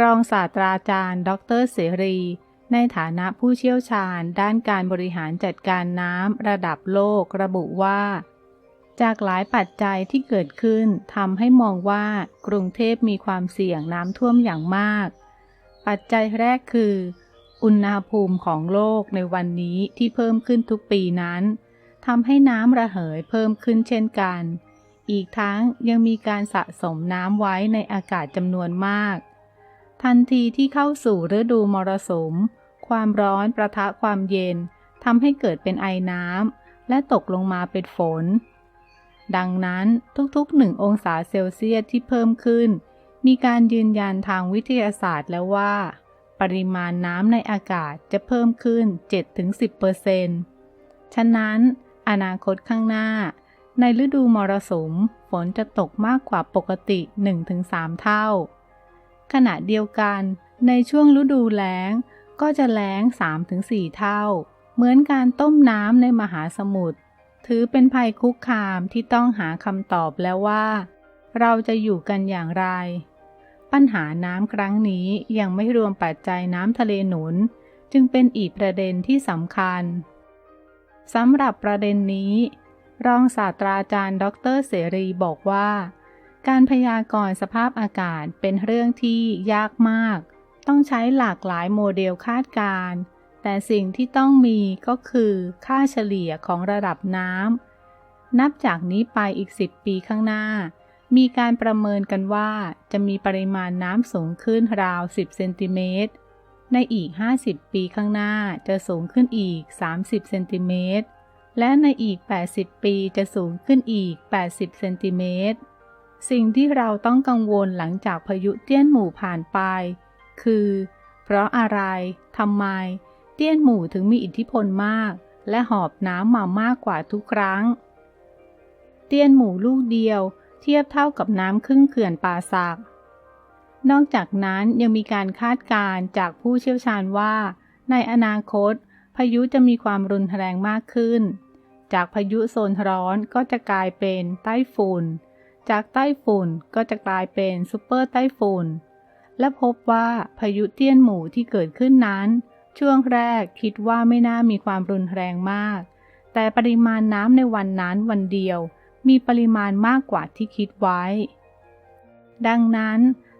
รองศาสตราจารย์ ดรเสรี ในฐานะผู้เชี่ยวชาญ ด้านการบริหารจัดการน้ำระดับโลกระบุว่า จากหลายปัจจัยที่เกิดขึ้นทำให้มองว่ากรุงเทพมีความเสี่ยงน้ำท่วมอย่างมาก ปัจจัยแรกคือ อุณหภูมิของโลกในวันนี้ที่เพิ่มขึ้นทุกปีนั้นทำให้น้ำระเหยเพิ่มขึ้นเช่นกัน อีกทั้งยังมีการสะสมน้ำไว้ในอากาศจำนวนมาก ทันทีที่เข้าสู่ฤดูมรสุม ความร้อนประทะความเย็นทำให้เกิดเป็นไอน้ำและตกลงมาเป็นฝน ดังนั้นทุกๆหนึ่งองศาเซลเซียสที่เพิ่มขึ้น มีการยืนยันทางวิทยาศาสตร์แล้วว่า ปริมาณน้ำในอากาศจะเพิ่มขึ้น 7-10%ฉะนั้น อนาคตข้างหน้า ในฤดูมรสุม ฝนจะตกมากกว่าปกติ 1-3 เท่า ขณะเดียวกัน ในช่วงฤดูแล้ง ก็จะแล้ง 3-4 เท่า เหมือนการต้มน้ำในมหาสมุทรถือเป็นภัยคุกคามที่ต้องหาคำตอบแล้วว่า เราจะอยู่กันอย่างไร ปัญหาน้ำครั้งนี้ยังไม่รวมปัจจัยน้ำทะเลหนุน จึงเป็นอีกประเด็นที่สำคัญสำหรับประเด็นนี้ รองศาสตราจารย์ ดร เสรีบอกว่า การพยากรณ์สภาพอากาศเป็นเรื่องที่ยากมาก ต้องใช้หลากหลายโมเดลคาดการณ์ แต่สิ่งที่ต้องมีก็คือค่าเฉลี่ยของระดับน้ำ นับจากนี้ไปอีก 10 ปีข้างหน้า มีการประเมินกันว่าจะมีปริมาณน้ำสูงขึ้นราว 10 เซนติเมตร ในอีก 50 ปีข้างหน้าจะสูงขึ้นอีก 30 เซนติเมตร และในอีก 80 ปีจะสูงขึ้นอีก 80 เซนติเมตร สิ่งที่เราต้องกังวลหลังจากพายุเตี้ยนหมู่ผ่านไป คือ เพราะอะไรทำไม เตี้ยนหมู่ถึงมีอิทธิพลมาก และหอบน้ำมามากกว่าทุกครั้ง เตี้ยนหมู่ลูกเดียว เทียบเท่ากับน้ำครึ่งเขื่อนป่าสัก นอกจากนั้นยังมีการคาดการณ์จากผู้เชี่ยวชาญว่า ในอนาคต พายุจะมีความรุนแรงมากขึ้น จากพายุโซนร้อนก็จะกลายเป็นไต้ฝุ่น จากไต้ฝุ่นก็จะกลายเป็นซูเปอร์ไต้ฝุ่น และพบว่าพายุเตี้ยนหมู่ที่เกิดขึ้นนั้น ช่วงแรกคิดว่าไม่น่ามีความรุนแรงมาก แต่ปริมาณน้ำในวันนั้นวันเดียว มีปริมาณมากกว่าที่คิดไว้ ดังนั้น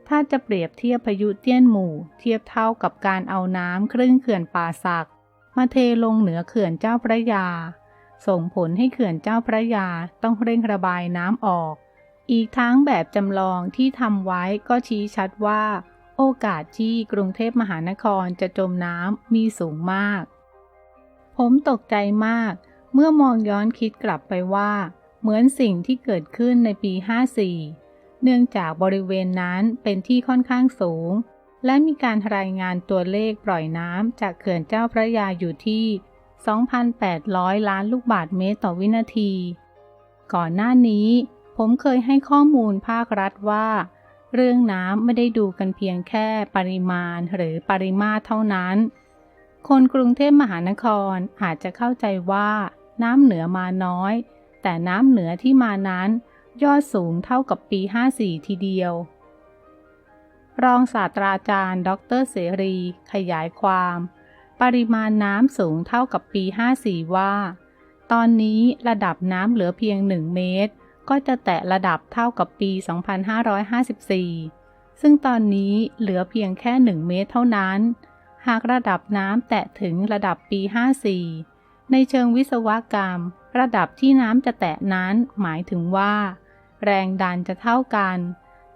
ถ้าจะเปรียบเทียบพายุเตี้ยนหมู่ เทียบเท่ากับการเอาน้ำครึ่งเขื่อนป่าสัก มาเทลงเหนือเขื่อนเจ้าพระยา ส่งผลให้เขื่อนเจ้าพระยาต้องเร่งระบายน้ำออก อีกทั้งแบบจำลองที่ทำไว้ก็ชี้ชัดว่า โอกาสที่กรุงเทพมหานครจะจมน้ำมีสูงมาก ผมตกใจมาก เมื่อมองย้อนคิดกลับไปว่า เหมือนสิ่งที่เกิดขึ้นในปี 54 เนื่องจากบริเวณนั้นเป็นที่ค่อนข้างสูง และมีการรายงานตัวเลขปล่อยน้ำจากเขื่อนเจ้าพระยาอยู่ที่ 2,800 ล้านลูกบาศก์เมตรต่อวินาที ก่อนหน้านี้ ผมเคยให้ข้อมูลภาครัฐว่า เรื่องน้ำไม่ได้ดูกันเพียงแค่ปริมาณหรือปริมาตรเท่านั้น คนกรุงเทพมหานครอาจจะเข้าใจว่า น้ำเหนือมาน้อย แต่น้ำเหนือที่มานั้น ยอดสูงเท่ากับปี 54 ทีเดียว รองศาสตราจารย์ ดรเสรี ขยายความ ปริมาณน้ำสูงเท่ากับปี 54 ว่า ตอนนี้ระดับน้ำเหลือเพียง 1 เมตร ก็จะแตะระดับเท่ากับปี 2554 ซึ่งตอนนี้เหลือเพียงแค่ 1 เมตรเท่านั้น หากระดับน้ำแตะถึงระดับปี 54 ในเชิงวิศวกรรม ระดับที่น้ำจะแตะนั้นหมายถึงว่า แรงดันจะเท่ากัน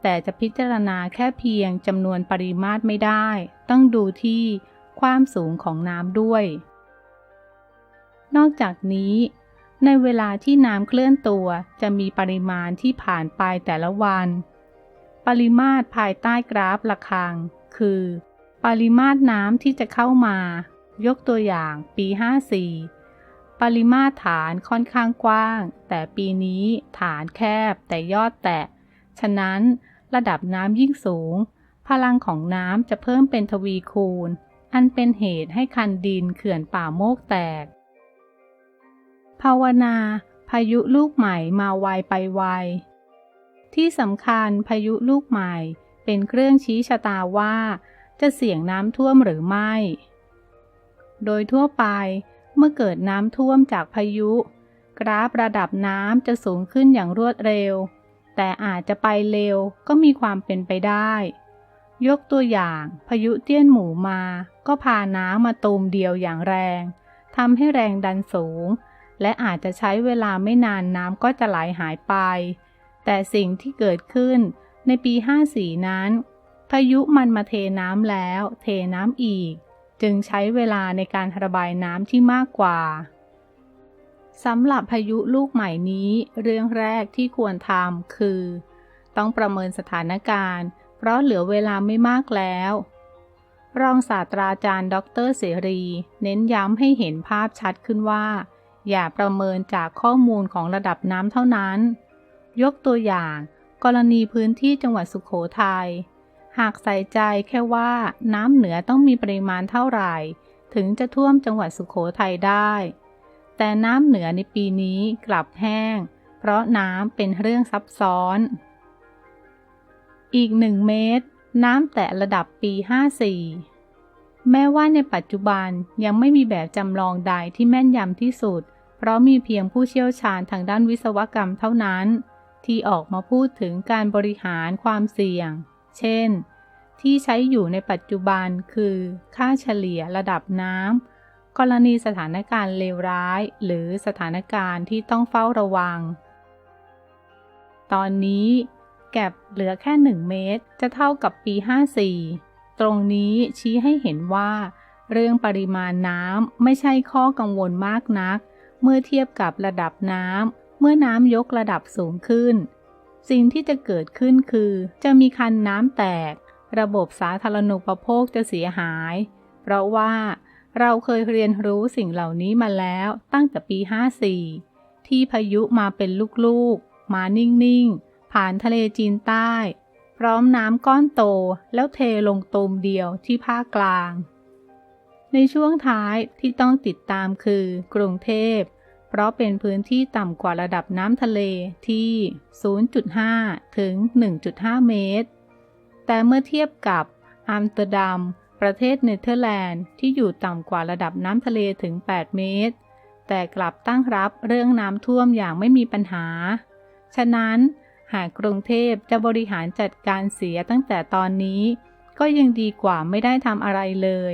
แต่จะพิจารณาแค่เพียงจำนวนปริมาตรไม่ได้ ต้องดูที่ความสูงของน้ำด้วย นอกจากนี้ ในเวลาที่น้ำเคลื่อนตัวจะมีปริมาณที่ผ่านไปแต่ละวัน ปริมาตรภายใต้กราฟระคัง คือ ปริมาตรน้ำที่จะเข้ามา ยกตัวอย่างปี 54 ปริมาตรฐานค่อนข้างกว้าง แต่ปีนี้ฐานแคบแต่ยอดแตะ ฉะนั้นระดับน้ำยิ่งสูง พลังของน้ำจะเพิ่มเป็นทวีคูณ อันเป็นเหตุให้คันดินเขื่อนป่าโมกแตกาวนา พายุลูกใหม่มาไวไปไว ที่สำคัญพายุลูกใหม่เป็นเครื่องชี้ชะตาว่า จะเสี่ยงน้ำท่วมหรือไม่ โดยทั่วไปเมื่อเกิดน้ำท่วมจากพายุ กราฟระดับน้ำจะสูงขึ้นอย่างรวดเร็ว แต่อาจจะไปเร็วก็มีความเป็นไปได้ ยกตัวอย่างพายุเตี้ยนหมูมา ก็พาน้ำมาตูมเดียวอย่างแรงทำให้แรงดันสูง และอาจจะใช้เวลาไม่นานน้ำก็จะไหลหายไป แต่สิ่งที่เกิดขึ้นในปี 54 นั้น พายุมันมาเทน้ำแล้ว เทน้ำอีก จึงใช้เวลาในการระบายน้ำที่มากกว่าสำหรับพายุลูกใหม่นี้ เรื่องแรกที่ควรทำคือ ต้องประเมินสถานการณ์ เพราะเหลือเวลาไม่มากแล้ว รองศาสตราจารย์ ดรเสรี เน้นย้ำให้เห็นภาพชัดขึ้นว่า อย่าประเมินจากข้อมูลของระดับน้ำเท่านั้น ยกตัวอย่าง กรณีพื้นที่จังหวัดสุขโขทยัย หากใส่ใจแค่ว่าน้ำเหนือต้องมีปริมาณเท่าไหร่ ถึงจะท่วมจังหวัดสุขโขทัยได้ แต่น้ำเหนือในปีนี้กลับแห้ง เพราะน้ำเป็นเรื่องซับซ้อน อีกหนึ่งเมตร น้ำแตะระดับปี 54แม้ว่าในปัจจุบันยังไม่มีแบบจำลองใดที่แม่นยำที่สุด ราะมีเพียงผู้เชี่ยวชาญทางด้านวิศวกรรมเท่านั้น ที่ออกมาพูดถึงการบริหารความเสี่ยง เช่น ที่ใช้อยู่ในปัจจุบันคือ ค่าเฉลี่ยระดับน้ำกรณีสถานการณ์เลวร้าย หรือสถานการณ์ที่ต้องเฝ้าระวัง ตอนนี้แก็บเหลือแค่ 1 เมตร จะเท่ากับปี 54 ตรงนี้ชี้ให้เห็นว่า เรื่องปริมาณน้ำไม่ใช่ข้อกังวลมากนัก เมื่อเทียบกับระดับน้ำ เมื่อน้ำยกระดับสูงขึ้น สิ่งที่จะเกิดขึ้นคือ จะมีคันน้ำแตก ระบบสาธารณูปโภคจะเสียหาย เพราะว่าเราเคยเรียนรู้สิ่งเหล่านี้มาแล้วตั้งแต่ปี 54 ที่พายุมาเป็นลูกๆ มานิ่ง ๆ ผ่านทะเลจีนใต้ พร้อมน้ำก้อนโตแล้วเทลงตูมเดียวที่ภาคกลาง ในช่วงท้ายที่ต้องติดตามคือกรุงเทพ เพราะเป็นพื้นที่ต่ำกว่าระดับน้ำทะเลที่ 0.5 ถึง 1.5 เมตร แต่เมื่อเทียบกับอัมสเตอร์ดัม ประเทศเนเธอร์แลนด์ที่อยู่ต่ำกว่าระดับน้ำทะเลถึง 8 เมตร แต่กลับตั้งรับเรื่องน้ำท่วมอย่างไม่มีปัญหา ฉะนั้นหากกรุงเทพจะบริหารจัดการเสียตั้งแต่ตอนนี้ ก็ยังดีกว่าไม่ได้ทำอะไรเลย